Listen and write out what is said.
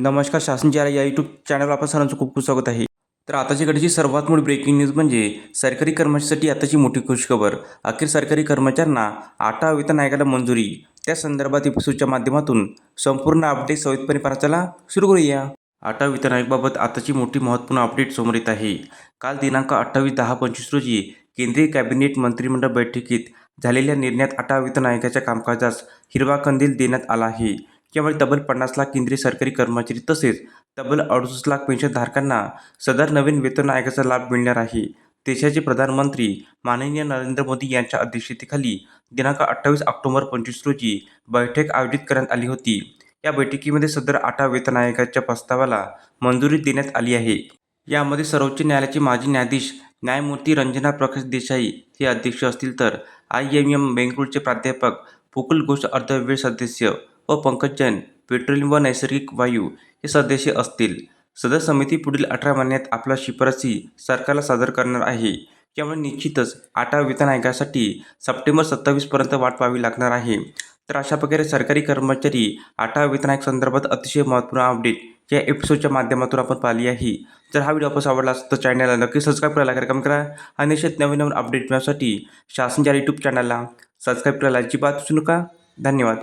नमस्कार शासनच्या या यूट्यूब चॅनलवर आपण सर्वांचं खूप खूप स्वागत आहे. तर आताची घडीची सर्वात मोठी ब्रेकिंग न्यूज म्हणजे सरकारी कर्मचाऱ्यांसाठी आताची मोठी खुशखबर. अखेर सरकारी कर्मचाऱ्यांना आठवा वेतन आयोगाला मंजुरी. त्या संदर्भात एपिसोडच्या माध्यमातून संपूर्ण अपडेट सवितपणे पाहण्याला सुरू करूया. आठवा वेतन आयोगाबाबत आताची मोठी महत्त्वपूर्ण अपडेट समोर येत आहे. काल दिनांक अठ्ठावीस दहा पंचवीस रोजी केंद्रीय कॅबिनेट मंत्रिमंडळ बैठकीत झालेल्या निर्णयात आठवा वेतन आयोगाच्या कामकाजास हिरवा कंदील देण्यात आला आहे. केवळ तब्बल पन्नास लाख केंद्रीय सरकारी कर्मचारी तसेच तब्बल अडुसष्ट लाख पेन्शनधारकांना सदर नवीन वेतन आयोगाचा लाभ मिळणार आहे. देशाचे प्रधानमंत्री माननीय नरेंद्र मोदी यांच्या अध्यक्षतेखाली दिनांक अठ्ठावीस ऑक्टोबर पंचवीस रोजी बैठक आयोजित करण्यात आली होती. या बैठकीमध्ये सदर आठा वेतन आयोगाच्या प्रस्तावाला मंजुरी देण्यात आली आहे. यामध्ये सर्वोच्च न्यायालयाचे माजी न्यायाधीश न्यायमूर्ती रंजना प्रकाश देसाई हे अध्यक्ष असतील तर आय एम एम बेंगळूरचे प्राध्यापक पुकुल घोष अर्धवेळ सदस्य व पंकज जैन पेट्रोलियम व नैसर्गिक वायू हे सदस्य असतील. सदर समिती पुढील अठरा महिन्यात आपला शिफारसी सरकारला सादर करणार आहे. त्यामुळे निश्चितच आटा वेतन आयोगासाठी सप्टेंबर सत्तावीसपर्यंत वाट पाहावी लागणार आहे. तर अशा प्रकारे सरकारी कर्मचारी आटा वेतन आयोग संदर्भात अतिशय महत्त्वपूर्ण अपडेट या एपिसोडच्या माध्यमातून आपण पाहिली आहे. जर हा व्हिडिओ आपल्याला आवडला असेल तर चॅनलला नक्की सबस्क्राईब करायला कार्यक्रम करा. आणि निश्चित नवीन नवीन अपडेट मिळण्यासाठी शासनच्या यूट्यूब चॅनलला सबस्क्राईब करायला अजिबात विसरू नका. धन्यवाद.